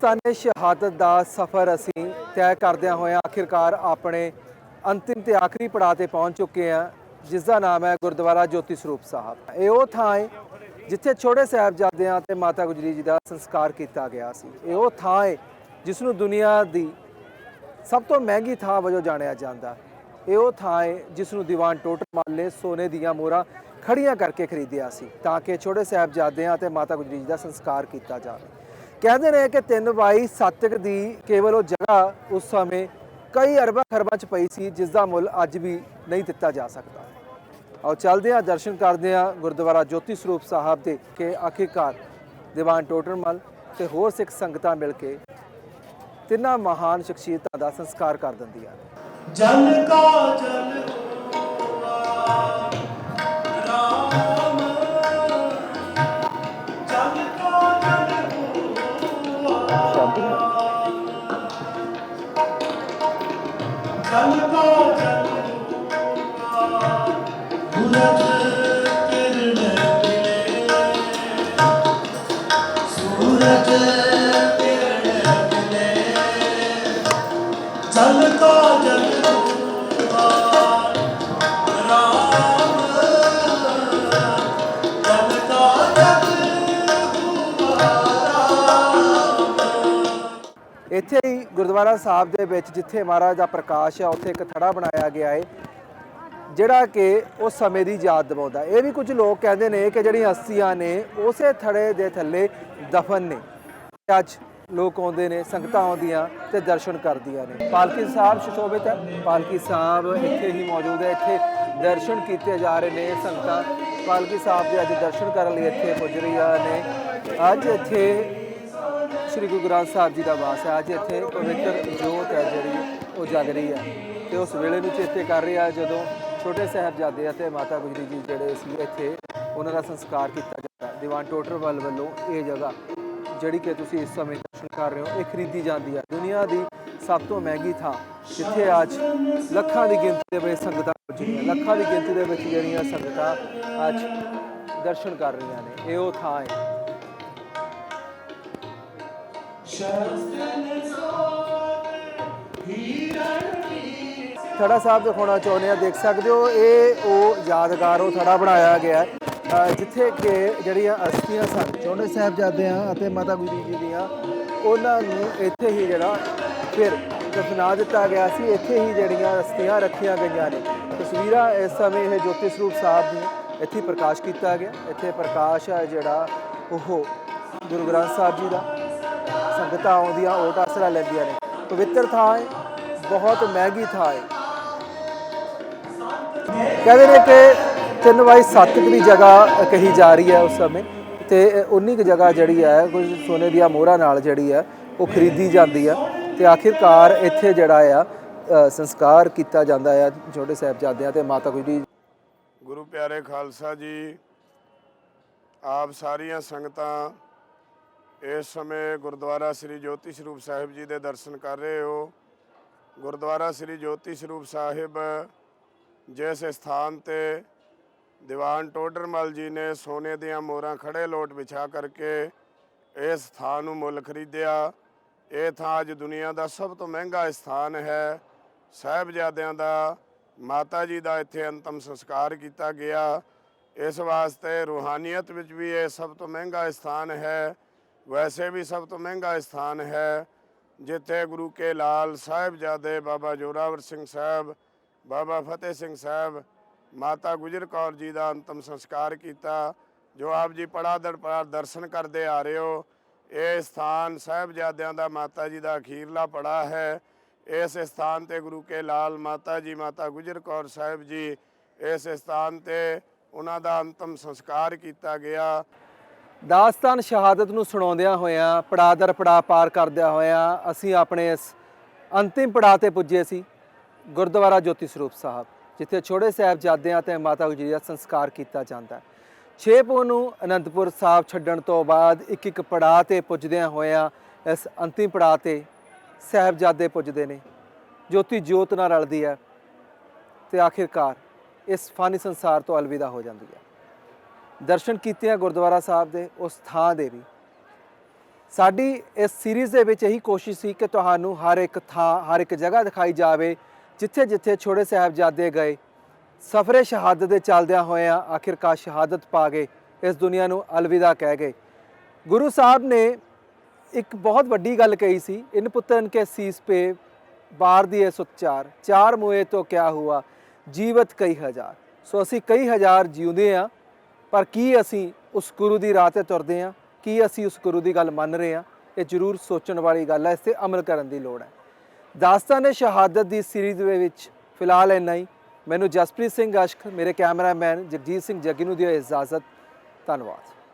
ਦਾਸਤਾਨੇ ਸ਼ਹਾਦਤ ਦਾ ਸਫ਼ਰ ਅਸੀਂ ਤੈਅ ਕਰਦਿਆਂ ਹੋਇਆਂ ਆਖਿਰਕਾਰ ਆਪਣੇ ਅੰਤਿਮ ਤੇ ਆਖਰੀ ਪੜਾਅ ਤੇ ਪਹੁੰਚ ਚੁੱਕੇ ਹਾਂ, ਜਿਸ ਦਾ ਨਾਮ ਹੈ ਗੁਰਦੁਆਰਾ ਜੋਤੀ ਸਰੂਪ ਸਾਹਿਬ। ਇਹ ਉਹ ਥਾਂ ਹੈ ਜਿੱਥੇ ਛੋਟੇ ਸਾਹਿਬਜ਼ਾਦਿਆਂ ਤੇ ਮਾਤਾ ਗੁਜਰੀ ਜੀ ਦਾ ਸੰਸਕਾਰ ਕੀਤਾ ਗਿਆ ਸੀ। ਇਹ ਉਹ ਥਾਂ ਹੈ ਜਿਸ ਨੂੰ ਦੁਨੀਆ ਦੀ ਸਭ ਤੋਂ ਮਹਿੰਗੀ ਥਾਂ ਵਜੋਂ ਜਾਣਿਆ ਜਾਂਦਾ। ਇਹ ਉਹ ਥਾਂ ਹੈ ਜਿਸ ਨੂੰ ਦੀਵਾਨ ਟੋਟ ਮਾਲੇ ਸੋਨੇ ਦੀਆਂ ਮੋਹਰਾਂ ਖੜੀਆਂ ਕਰਕੇ ਖਰੀਦਿਆ ਸੀ, ਤਾਂ ਕਿ ਛੋਟੇ ਸਾਹਿਬਜ਼ਾਦਿਆਂ ਤੇ ਮਾਤਾ ਗੁਜਰੀ ਜੀ ਦਾ ਸੰਸਕਾਰ ਕੀਤਾ ਜਾਵੇ। ਕਹਿੰਦੇ ਨੇ ਕਿ 3 ਬਾਈ ਸੱਤਕ ਦੀ ਕੇਵਲ ਉਹ ਜਗ੍ਹਾ ਉਸ ਸਮੇਂ ਕਈ ਅਰਬਾਂ ਖਰਬਾਂ ਚ ਪਈ ਸੀ ਜਿਸ ਦਾ ਮੁੱਲ ਅੱਜ ਵੀ ਨਹੀਂ ਦਿੱਤਾ ਜਾ ਸਕਦਾ। ਆਓ ਚੱਲਦੇ ਹਾਂ, ਦਰਸ਼ਨ ਕਰਦੇ ਹਾਂ ਗੁਰਦੁਆਰਾ ਜੋਤੀ ਸਰੂਪ ਸਾਹਿਬ ਦੇ ਕਿ ਆਖਿਰਕਾਰ। ਦੀਵਾਨ ਟੋਟਰਮਲ ਤੇ ਹੋਰ ਸਿੱਖ ਸੰਗਤਾਂ ਮਿਲ ਕੇ ਤਿੰਨਾਂ ਮਹਾਨ ਸ਼ਖਸੀਅਤਾਂ ਦਾ ਸੰਸਕਾਰ ਕਰ ਦਿੰਦੀਆਂ ਜਲ ਕਾ ਜਲ ਇੱਥੇ ਹੀ ਗੁਰਦੁਆਰਾ ਸਾਹਿਬ ਦੇ ਵਿੱਚ ਜਿੱਥੇ ਮਹਾਰਾਜ ਦਾ ਪ੍ਰਕਾਸ਼ ਹੈ ਉੱਥੇ ਇੱਕ ਥੜਾ ਬਣਾਇਆ ਗਿਆ ਹੈ ਜਿਹੜਾ ਕਿ ਉਸ ਸਮੇਂ ਦੀ ਯਾਦ ਦਿਵਾਉਂਦਾ ਇਹ ਵੀ ਕੁਝ ਲੋਕ ਕਹਿੰਦੇ ਨੇ ਕਿ ਜਿਹੜੀਆਂ ਅਸਥੀਆਂ ਨੇ, ਉਸੇ ਥੜੇ ਦੇ ਥੱਲੇ ਦਫਨ ਨੇ। ਅੱਜ ਲੋਕ ਆਉਂਦੇ ਨੇ, ਸੰਗਤਾਂ ਆਉਂਦੀਆਂ ਤੇ ਦਰਸ਼ਨ ਕਰਦੀਆਂ ਨੇ। ਪਾਲਕੀ ਸਾਹਿਬ ਸੁਸ਼ੋਭਿਤ ਹੈ। ਪਾਲਕੀ ਸਾਹਿਬ ਇੱਥੇ ਹੀ ਮੌਜੂਦ ਹੈ। ਇੱਥੇ ਦਰਸ਼ਨ ਕੀਤੇ ਜਾ ਰਹੇ ਨੇ ਸੰਗਤਾਂ। ਪਾਲਕੀ ਸਾਹਿਬ ਦੇ ਅੱਜ ਦਰਸ਼ਨ ਕਰਨ ਲਈ ਇੱਥੇ ਪੁੱਜ ਰਹੀਆਂ ਨੇ। ਅੱਜ ਇੱਥੇ ਸ੍ਰੀ ਗੁਰੂ ਗ੍ਰੰਥ ਸਾਹਿਬ ਜੀ ਦਾ ਵਾਸ ਹੈ। ਅੱਜ ਇੱਥੇ ਪਵਿੱਤਰ ਜੋਤ ਹੈ ਜਿਹੜੀ, ਉਹ ਜਗ ਰਹੀ ਹੈ। ਤੇ ਉਸ ਵੇਲੇ ਨੂੰ ਚੇਤੇ ਕਰ ਰਿਹਾ ਜਦੋਂ ਛੋਟੇ ਸਾਹਿਬਜ਼ਾਦੇ ਅਤੇ ਮਾਤਾ ਗੁਜਰੀ ਜੀ ਜਿਹੜੇ ਸੀ ਇੱਥੇ, ਉਹਨਾਂ ਦਾ ਸੰਸਕਾਰ ਕੀਤਾ ਜਾਂਦਾ ਦੀਵਾਨ ਟੋਟਰਵਲ ਵੱਲੋਂ ਇਹ ਜਗ੍ਹਾ, ਜਿਹੜੀ ਕਿ ਤੁਸੀਂ ਇਸ ਸਮੇਂ ਦਰਸ਼ਨ ਕਰ ਰਹੇ ਹੋ, ਇਹ ਖਰੀਦੀ ਜਾਂਦੀ ਹੈ। ਦੁਨੀਆ ਦੀ ਸਭ ਤੋਂ ਮਹਿੰਗੀ ਥਾਂ, ਜਿੱਥੇ ਅੱਜ ਲੱਖਾਂ ਦੀ ਗਿਣਤੀ ਦੇ ਵਿੱਚ ਸੰਗਤਾਂ ਪਹੁੰਚੀਆਂ ਲੱਖਾਂ ਦੀ ਗਿਣਤੀ ਦੇ ਵਿੱਚ ਜਿਹੜੀਆਂ ਸੰਗਤਾਂ ਅੱਜ ਦਰਸ਼ਨ ਕਰ ਰਹੀਆਂ ਨੇ, ਇਹ ਉਹ ਥਾਂ ਹੈ। ਸ਼ਸਤਨ ਸੋਤ, ਹੀਰਨ ਥੜਾ ਸਾਹਿਬ ਦਿਖਾਉਣਾ ਚਾਹੁੰਦੇ ਆ, ਦੇਖ ਸਕਦੇ ਹੋ, ਇਹ ਉਹ ਯਾਦਗਾਰ ਉਹ ਥੜਾ ਬਣਾਇਆ ਗਿਆ ਜਿੱਥੇ ਕਿ ਜਿਹੜੀਆਂ ਅਸਥੀਆਂ ਸਨ ਛੋਟੇ ਸਾਹਿਬਜ਼ਾਦਿਆਂ ਅਤੇ ਮਾਤਾ ਗੁਜਰੀ ਜੀ ਦੀਆਂ, ਉਹਨਾਂ ਨੂੰ ਇੱਥੇ ਹੀ ਜਿਹੜਾ ਫਿਰ ਦਫਨਾ ਦਿੱਤਾ ਗਿਆ ਸੀ। ਇੱਥੇ ਹੀ ਜਿਹੜੀਆਂ ਅਸਥੀਆਂ ਰੱਖੀਆਂ ਗਈਆਂ ਨੇ। ਤਸਵੀਰਾਂ ਇਸ ਸਮੇਂ ਇਹ ਜੋਤੀ ਸਰੂਪ ਸਾਹਿਬ ਦੀਆਂ ਇੱਥੇ ਪ੍ਰਕਾਸ਼ ਕੀਤਾ ਗਿਆ। ਇੱਥੇ ਪ੍ਰਕਾਸ਼ ਹੈ ਜਿਹੜਾ ਉਹ ਗੁਰੂ ਗ੍ਰੰਥ ਸਾਹਿਬ ਜੀ ਦਾ। ਸੰਗਤਾਂ ਆਉਂਦੀਆਂ, ਓਟ ਆਸਰਾ ਲੈਂਦੀਆਂ ਨੇ। ਪਵਿੱਤਰ ਥਾਂ ਹੈ, ਬਹੁਤ ਮਹਿੰਗੀ ਥਾਂ ਹੈ। ਕਹਿੰਦੇ ਨੇ ਕਿ 3 ਬਾਈ 7 ਦੀ ਜਗ੍ਹਾ ਕਹੀ ਜਾ ਰਹੀ ਹੈ ਉਸ ਸਮੇਂ ਤੇ 19 ਕੁ ਜਗ੍ਹਾ ਜਿਹੜੀ ਹੈ, ਕੁਝ ਸੋਨੇ ਦੀਆਂ ਮੋਹਰਾਂ ਨਾਲ ਜਿਹੜੀ ਹੈ, ਉਹ ਖਰੀਦੀ ਜਾਂਦੀ ਆ ਤੇ ਆਖਿਰਕਾਰ ਇੱਥੇ ਜਿਹੜਾ ਆ ਸੰਸਕਾਰ ਕੀਤਾ ਜਾਂਦਾ ਆ ਛੋਟੇ ਸਾਹਿਬਜ਼ਾਦਿਆਂ ਤੇ ਮਾਤਾ ਗੁਜਰੀ ਗੁਰੂ ਪਿਆਰੇ ਖਾਲਸਾ ਜੀ, ਆਪ ਸਾਰੀਆਂ ਸੰਗਤਾਂ ਇਸ ਸਮੇਂ ਗੁਰਦੁਆਰਾ ਸ੍ਰੀ ਜੋਤੀ ਸਰੂਪ ਸਾਹਿਬ ਜੀ ਦੇ ਦਰਸ਼ਨ ਕਰ ਰਹੇ ਹੋ। ਗੁਰਦੁਆਰਾ ਸ੍ਰੀ ਜੋਤੀ ਸਰੂਪ ਸਾਹਿਬ ਜਿਸ ਸਥਾਨ ਤੇ ਦੀਵਾਨ ਟੋਡਰਮਲ ਜੀ ਨੇ ਸੋਨੇ ਦੀਆਂ ਮੋਹਰਾਂ ਖੜੇ ਲੋਟ ਵਿਛਾ ਕਰਕੇ ਇਸ ਸਥਾਨ ਨੂੰ ਮੁੱਲ ਖਰੀਦਿਆ, ਇਹ ਥਾਂ ਅੱਜ ਦੁਨੀਆ ਦਾ ਸਭ ਤੋਂ ਮਹਿੰਗਾ ਸਥਾਨ ਹੈ। ਸਾਹਿਬਜ਼ਾਦਿਆਂ ਦਾ, ਮਾਤਾ ਜੀ ਦਾ ਇੱਥੇ ਅੰਤਮ ਸੰਸਕਾਰ ਕੀਤਾ ਗਿਆ। ਇਸ ਵਾਸਤੇ ਰੂਹਾਨੀਅਤ ਵਿੱਚ ਵੀ ਇਹ ਸਭ ਤੋਂ ਮਹਿੰਗਾ ਸਥਾਨ ਹੈ। ਵੈਸੇ ਵੀ ਸਭ ਤੋਂ ਮਹਿੰਗਾ ਸਥਾਨ ਹੈ, ਜਿੱਥੇ ਗੁਰੂ ਕੇ ਲਾਲ ਸਾਹਿਬਜ਼ਾਦੇ ਬਾਬਾ ਜੋਰਾਵਰ ਸਿੰਘ ਸਾਹਿਬ ਬਾਬਾ ਫਤਿਹ ਸਿੰਘ ਸਾਹਿਬ, ਮਾਤਾ ਗੁਜਰ ਕੌਰ ਜੀ ਦਾ ਅੰਤਮ ਸੰਸਕਾਰ ਕੀਤਾ। ਜੋ ਆਪ ਜੀ ਪੜਾ ਦਰ ਪੜਾ ਦਰਸ਼ਨ ਕਰਦੇ ਆ ਰਹੇ ਹੋ, ਇਹ ਸਥਾਨ ਸਾਹਿਬਜ਼ਾਦਿਆਂ ਦਾ ਮਾਤਾ ਜੀ ਦਾ ਅਖੀਰਲਾ ਪੜਾ ਹੈ। ਇਸ ਸਥਾਨ ਤੇ ਗੁਰੂ ਕੇ ਲਾਲ ਮਾਤਾ ਜੀ, ਮਾਤਾ ਗੁਜਰ ਕੌਰ ਸਾਹਿਬ ਜੀ, ਇਸ ਸਥਾਨ ਤੇ ਉਹਨਾਂ ਦਾ ਅੰਤਮ ਸੰਸਕਾਰ ਕੀਤਾ ਗਿਆ। ਦਾਸਤਾਨ ਸ਼ਹਾਦਤ ਨੂੰ ਸੁਣਾਉਂਦਿਆਂ ਹੋਇਆਂ ਪੜਾਅ ਦਰ ਪੜਾਅ ਪਾਰ ਕਰਦਿਆਂ ਹੋਇਆਂ, ਅਸੀਂ ਆਪਣੇ ਇਸ ਅੰਤਿਮ ਪੜਾਅ ਤੇ ਪੁੱਜੇ ਸੀ। ਗੁਰਦੁਆਰਾ ਜੋਤੀ ਸਰੂਪ ਸਾਹਿਬ, ਜਿੱਥੇ ਛੋਟੇ ਸਾਹਿਬਜ਼ਾਦਿਆਂ ਤੇ ਮਾਤਾ ਗੁਜਰੀ ਦਾ ਸੰਸਕਾਰ ਕੀਤਾ ਜਾਂਦਾ ਹੈ। 6 ਪੋ ਨੂੰ ਅਨੰਦਪੁਰ ਸਾਹਿਬ ਛੱਡਣ ਤੋਂ ਬਾਅਦ ਇੱਕ ਇੱਕ ਪੜਾਅ ਤੇ ਪੁੱਜਦਿਆਂ ਹੋਇਆਂ ਇਸ ਅੰਤਿਮ ਪੜਾਅ ਤੇ ਸਾਹਿਬਜ਼ਾਦੇ ਪੁੱਜਦੇ ਨੇ। ਜੋਤੀ ਜੋਤ ਨਾਲ ਰਲਦੀ ਹੈ ਤੇ ਆਖਿਰਕਾਰ ਇਸ ਫਾਨੀ ਸੰਸਾਰ ਤੋਂ ਅਲਵਿਦਾ ਹੋ ਜਾਂਦੀ ਹੈ। ਦਰਸ਼ਨ ਕੀਤੇ ਆ ਗੁਰਦੁਆਰਾ ਸਾਹਿਬ ਦੇ, ਉਸ ਥਾਂ ਦੇ ਵੀ। ਸਾਡੀ ਇਸ ਸੀਰੀਜ਼ ਦੇ ਵਿੱਚ ਇਹੀ ਕੋਸ਼ਿਸ਼ ਸੀ ਕਿ ਤੁਹਾਨੂੰ ਹਰ ਇੱਕ ਥਾਂ, ਹਰ ਇੱਕ ਜਗ੍ਹਾ ਦਿਖਾਈ ਜਾਵੇ ਜਿੱਥੇ ਜਿੱਥੇ ਛੋਟੇ ਸਾਹਿਬਜ਼ਾਦੇ ਗਏ, ਸਫਰੇ ਸ਼ਹਾਦਤ ਦੇ ਚੱਲਦਿਆਂ ਹੋਇਆਂ ਆਖਿਰਕਾਰ ਸ਼ਹਾਦਤ ਪਾ ਗਏ ਇਸ ਦੁਨੀਆ ਨੂੰ ਅਲਵਿਦਾ ਕਹਿ ਗਏ। ਗੁਰੂ ਸਾਹਿਬ ਨੇ ਇੱਕ ਬਹੁਤ ਵੱਡੀ ਗੱਲ ਕਹੀ ਸੀ, ਇਨ ਪੁੱਤਰਨ ਕੇ ਸੀਸ ਪੇ ਬਾਰ ਦੀਏ ਸੁਚਾਰ ਚਾਰ ਮੂਏ ਤੋਂ ਕਿਆ ਹੁਆ, ਜੀਵਤ ਕਈ ਹਜ਼ਾਰ। ਸੋ ਅਸੀਂ ਕਈ ਹਜ਼ਾਰ ਜਿਉਂਦੇ ਆ, ਪਰ ਕੀ ਅਸੀਂ ਉਸ ਗੁਰੂ ਦੀ ਰਾਹ ਤੇ ਤੁਰਦੇ ਆ? ਕੀ ਅਸੀਂ ਉਸ ਗੁਰੂ ਦੀ ਗੱਲ ਮੰਨ ਰਹੇ ਆ? ਇਹ ਜ਼ਰੂਰ ਸੋਚਣ ਵਾਲੀ ਗੱਲ ਹੈ, ਇਸ ਤੇ ਅਮਲ ਕਰਨ ਦੀ ਲੋੜ ਹੈ। ਦਾਸਤਾਨ ਸ਼ਹਾਦਤ ਦੀ ਸੀਰੀਜ਼ ਦੇ ਵਿੱਚ ਫਿਲਹਾਲ ਇੰਨਾ ਹੀ। ਮੈਨੂੰ ਜਸਪ੍ਰੀਤ ਸਿੰਘ ਅਸ਼ਕ ਮੇਰੇ ਕੈਮਰਾਮੈਨ ਜਗਜੀਤ ਸਿੰਘ ਜੱਗੀ ਨੂੰ ਦਿਓ ਇਜਾਜ਼ਤ। ਧੰਨਵਾਦ।